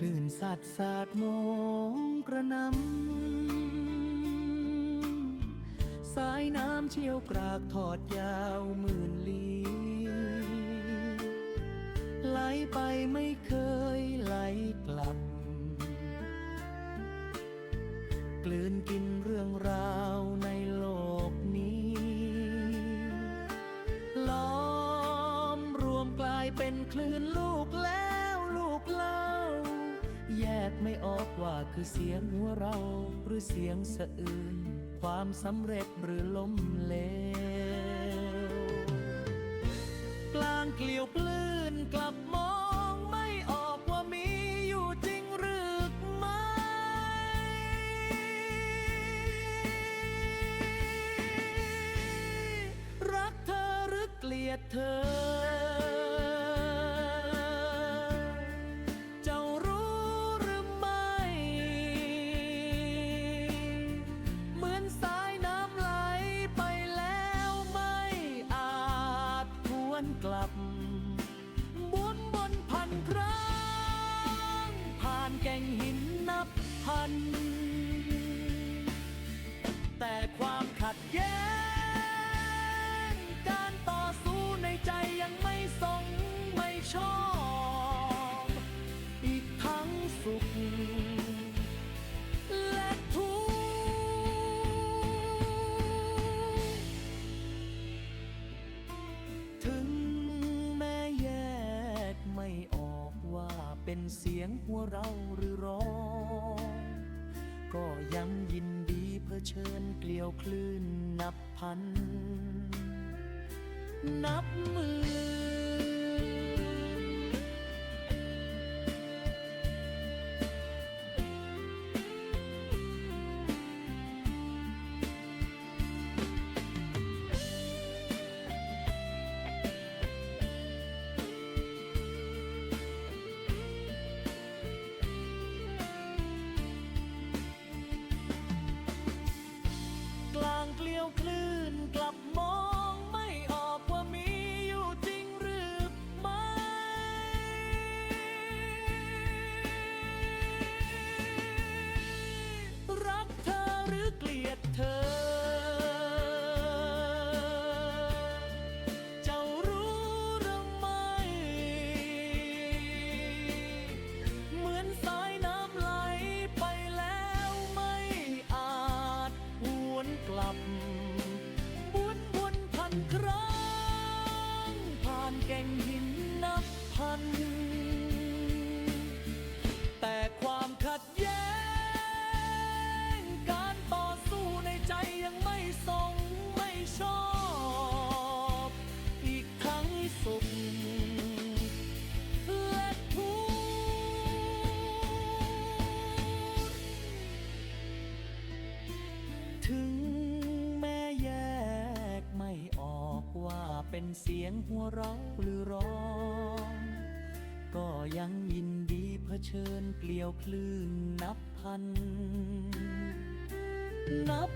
ลื่นสัดสาดมองกระนำสายน้ำเชี่ยวกรากทอดยาวหมื่นลี้ไหลไปไม่เคย คือเสียงหัวเราหรือเสียงสะอื้นความสำเร็จหรือล้มเหลว กลางเกลียวปลื้นกลับมองไม่ออกว่ามีอยู่จริงหรือไม่ รักเธอหรือเกลียดเธอ งหัวเราหรือร้อง ก็ยังยินดีเพื่อเชิญเกลียวคลื่นนับพัน นับหมือ หัวเราะหรือร้อง ก็ยังยินดีเผชิญเกลียวคลื่นนับพัน นับ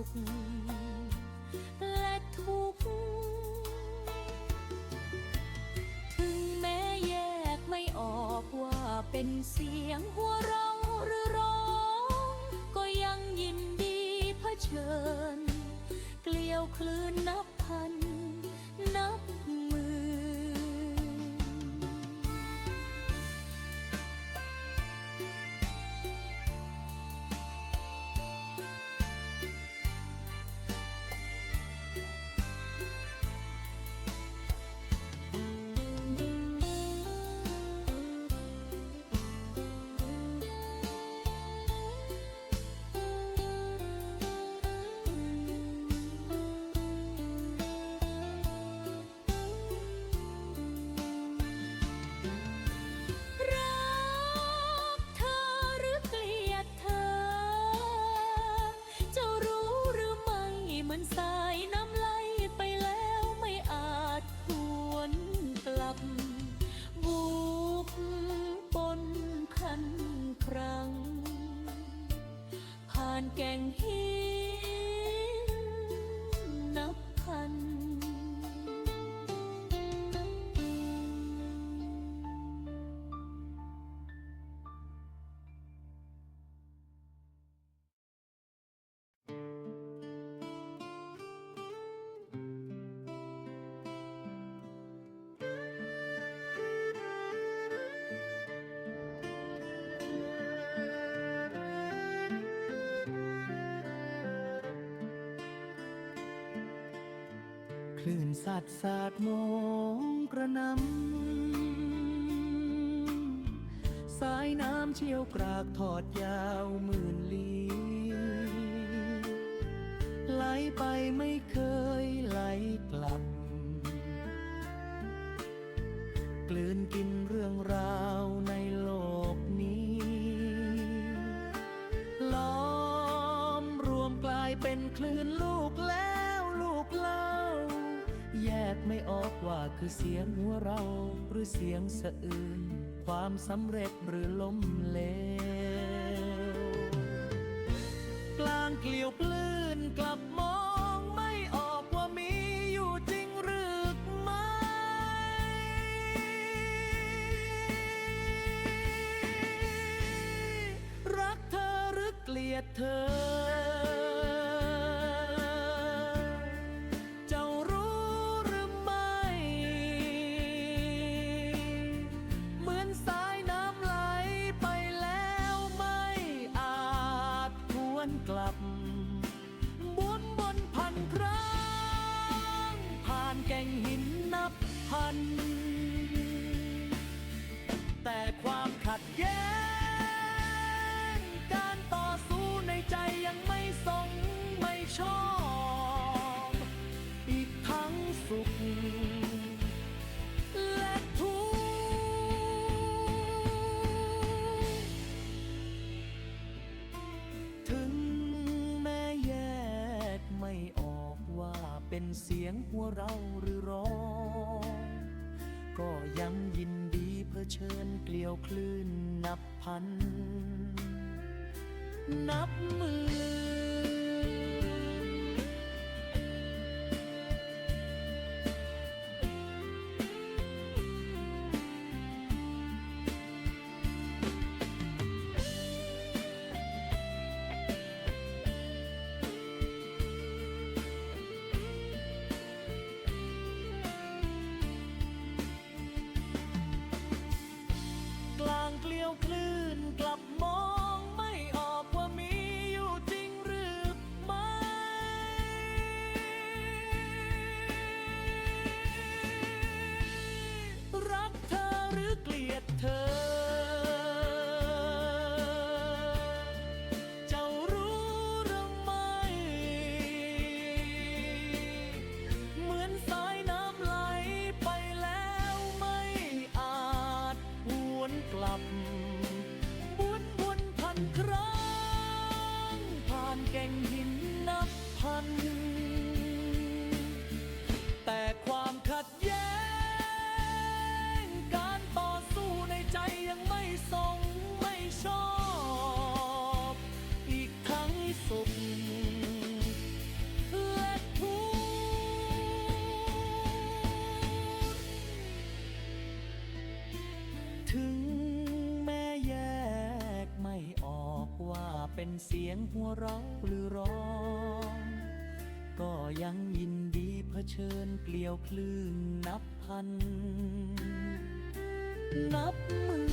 ุข และทุกข์ถึงแม้แยกไม่ออกว่าเป็นเสียงหัว ลื่นสัดสาดมองกระนำสายน้ำเชี่ยวกรากทอดยาวหมื่นลี้ไหลไปไม่เคยือเสียงหัวเราหรือเสียงสะอื้นความสำเร็จหรือล้มเหลว กลางเกลียวปลื้นกลับมองไม่ออกว่ามีอยู่จริงหรือไม่ รักเธอหรือเกลียดเธอ หัวเราหรือร้อง ก็ยังยินดีเผชิญเกลียวคลื่นนับพัน เสียงหัวเราะหรือร้อง ก็ยังยินดีเผชิญเปลี่ยวคลื่นนับพัน นับมือ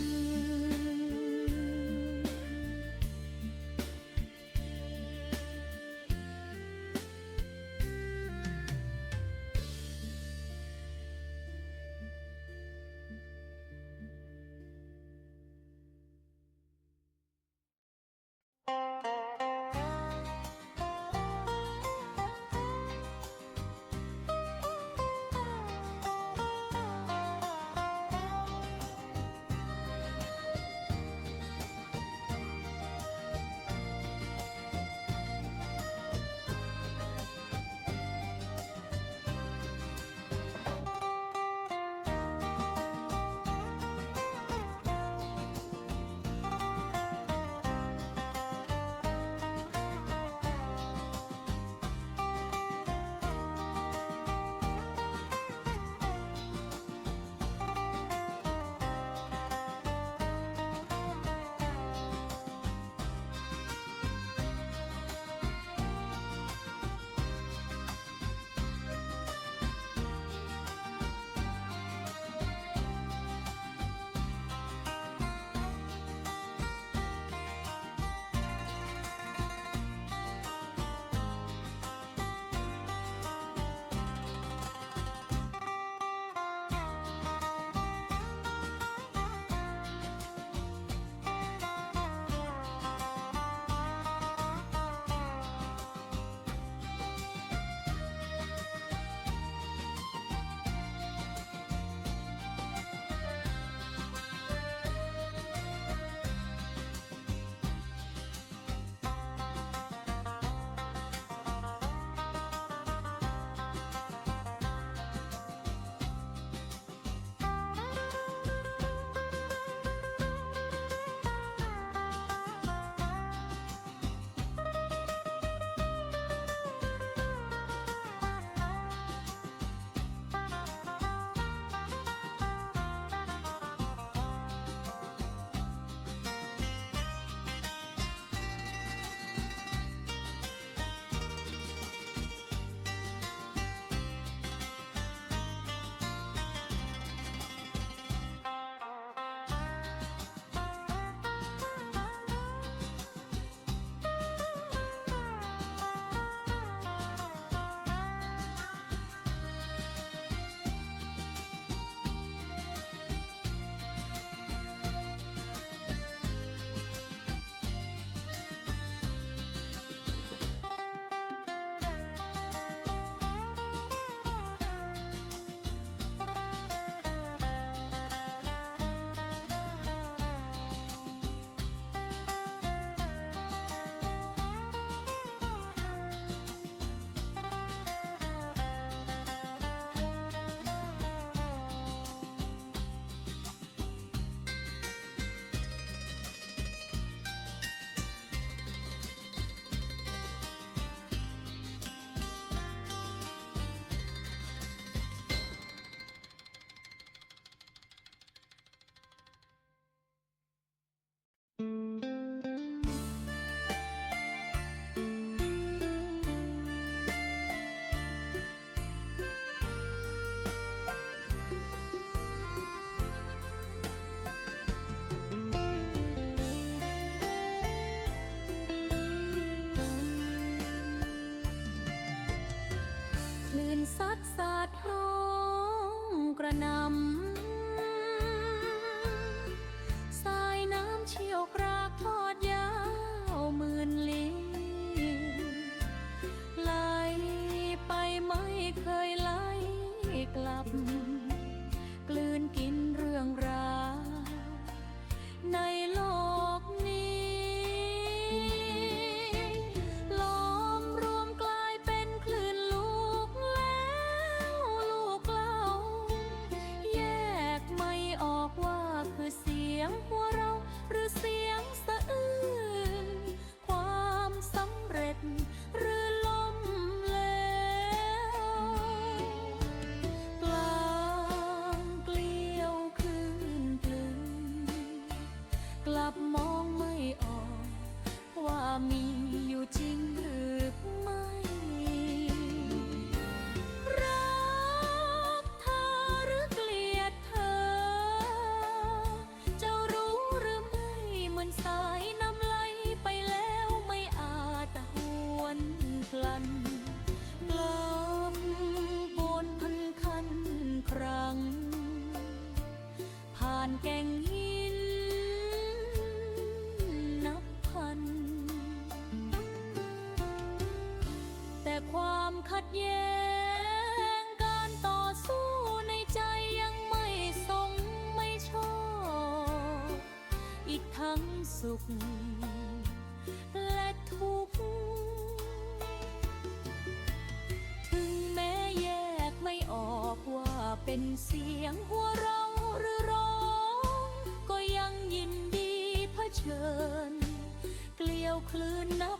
ุข และทุกข์ถึงแม้แยกไม่ออกว่าเป็นเสียงหัวเราหรือร้อง ก็ยังยินดีเผชิญ เกลียวคลื่นนับ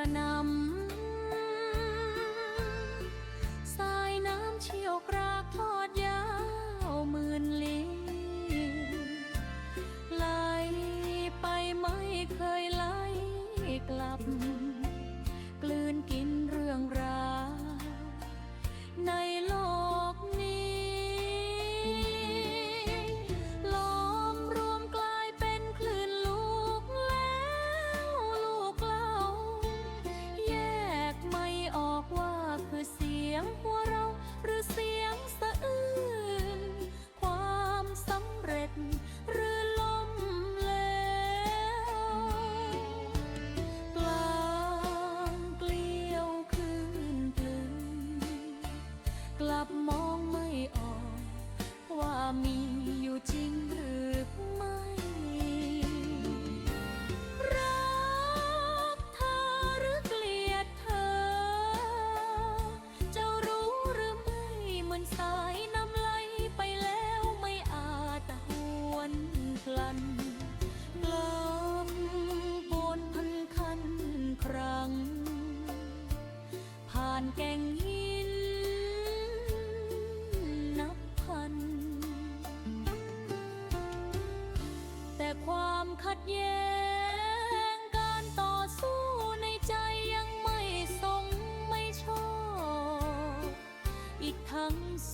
ระนาว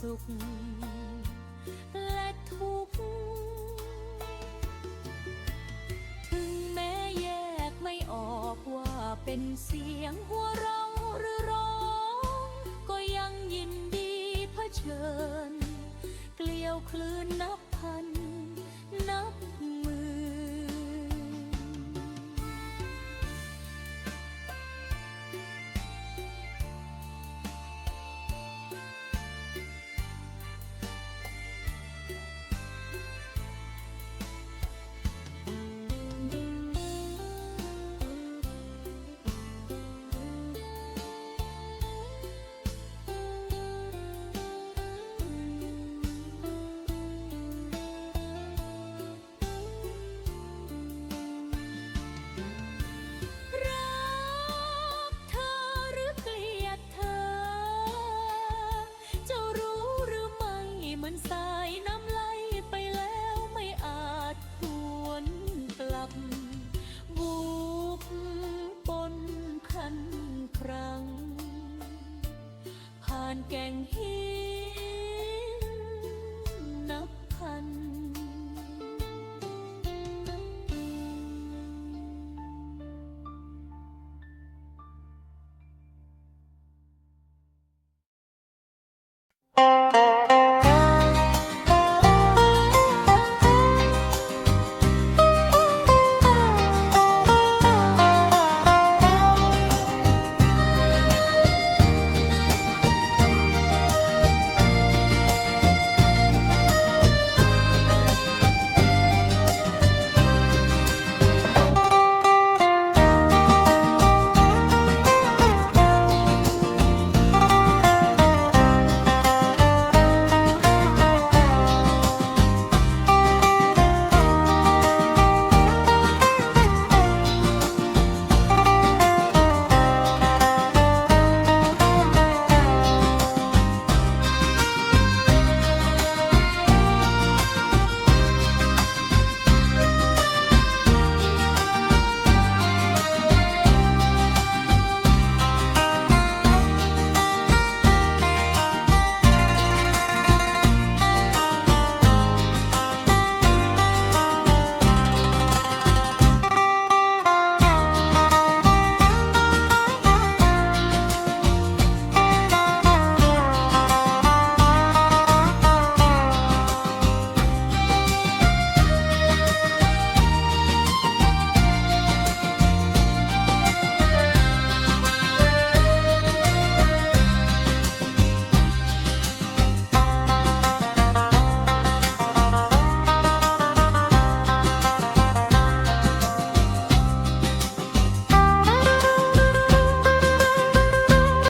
สุข และทุกข์ถึงแม้แยกไม่ออกว่าเป็นเสียงหัวเราะหรือร้อง แห่งหิ